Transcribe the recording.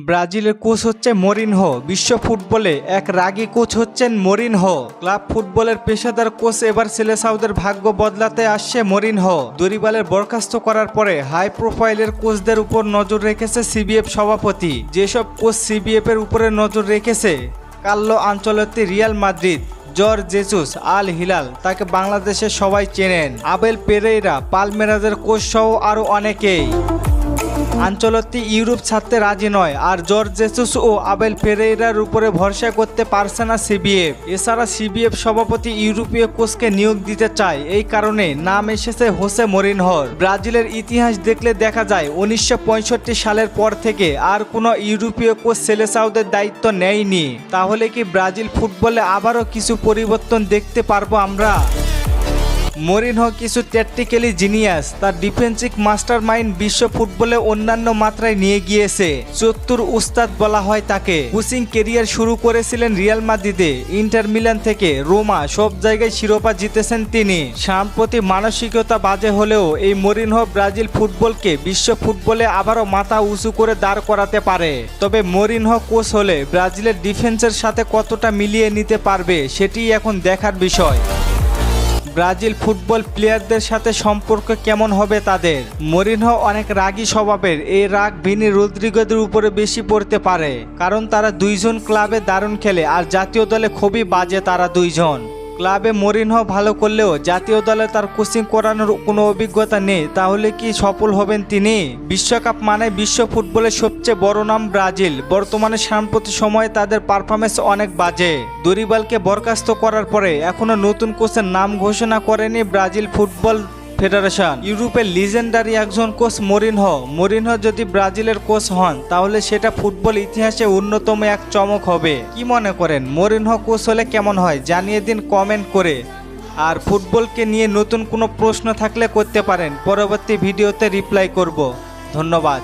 ব্রাজিলের কোচ হচ্ছে মরিনহো। বিশ্ব ফুটবলে এক রাগী কোচ হচ্ছেন মরিনহো। ক্লাব ফুটবলের পেশাদার কোচ এবার সেলেসাউদের ভাগ্য বদলাতে আসছে মরিনহো। দরিবালের বরখাস্ত করার পরে হাই প্রোফাইলের কোচদের উপর নজর রেখেছে সিবিএফ সভাপতি। যেসব কোচ সিবিএফ এর উপরে নজর রেখেছে, Carlo Ancelotti Real Madrid, Jorge Jesus, Al Hilal, তাকে বাংলাদেশের সবাই চেনেন। আবেল পেরেইরা, পালমেরাজের কোচ সহ আরও অনেকেই। আঞ্চলতি ইউরোপ ছাড়তে রাজি নয়। আর জর্জ জেসুস ও আবেল পেরেইরার উপরে ভরসা করতে পারছে না সিবিএফ। এছাড়া সিবিএফ সভাপতি ইউরোপীয় কোচকে নিয়োগ দিতে চায়। এই কারণে নাম এসেছে হোসে মরিনহর। ব্রাজিলের ইতিহাস দেখলে দেখা যায়, উনিশশো পঁয়ষট্টি সালের পর থেকে আর কোনো ইউরোপীয় কোচ সেলেসাউদের দায়িত্ব নেয়নি। তাহলে কি ব্রাজিল ফুটবলে আবারও কিছু পরিবর্তন দেখতে পারব আমরা? মরিনহো কিছু ট্যাকটিক্যালি জিনিয়াস তার ডিফেন্সিভ মাস্টার মাইন্ড বিশ্ব ফুটবলে অন্যান্য মাত্রায় নিয়ে গিয়েছে। চত্তুর উস্তাদ বলা হয় তাকে। কোচিং কেরিয়ার শুরু করেছিলেন রিয়াল মাদ্রিদে। ইন্টার মিলান থেকে রোমা, সব জায়গায় শিরোপা জিতেছেন তিনি। সাম্প্রতি মানসিকতা বাজে হলেও এই মরিনহো ব্রাজিল ফুটবলকে বিশ্ব ফুটবলে আবারও মাথা উঁচু করে দাঁড় করাতে পারে। তবে মরিনহো কোচ হলে ব্রাজিলের ডিফেন্সের সাথে কতটা মিলিয়ে নিতে পারবে সেটি এখন দেখার বিষয়। ব্রাজিল ফুটবল প্লেয়ারদের সাথে সম্পর্ক কেমন হবে তাদের? মরিনহ অনেক রাগী স্বভাবের। এই রাগ ভিনি রদ্রিগোদের উপরে বেশি পড়তে পারে। কারণ তারা দুইজন ক্লাবে দারুণ খেলে, আর জাতীয় দলে খুবই বাজে তারা দুইজন। ক্লাবে মরিনহ ভালো করলেও জাতীয় দলে তার কোচিং করানোর কোনো অভিজ্ঞতা নেই। তাহলে কি সফল হবেন তিনি? বিশ্বকাপ মানে বিশ্ব ফুটবলের সবচেয়ে বড় নাম ব্রাজিল। বর্তমানে সাম্প্রতিক সময়ে তাদের পারফরমেন্স অনেক বাজে। দরিবালকে বরখাস্ত করার পরে এখনও নতুন কোচের নাম ঘোষণা করেনি ব্রাজিল ফুটবল ফেডারেশন। ইউরোপের লিজেন্ডারি একজন কোচ মরিনহো। মরিনহো যদি ব্রাজিলের কোচ হন, তাহলে সেটা ফুটবল ইতিহাসে অন্যতম এক চমক হবে। কি মনে করেন? মরিনহো কোচ হলে কেমন হয়? জানিয়ে দিন কমেন্ট করে। আর ফুটবলকে নিয়ে নতুন কোনো প্রশ্ন থাকলে করতে পারেন। পরবর্তী ভিডিওতে রিপ্লাই করব। ধন্যবাদ।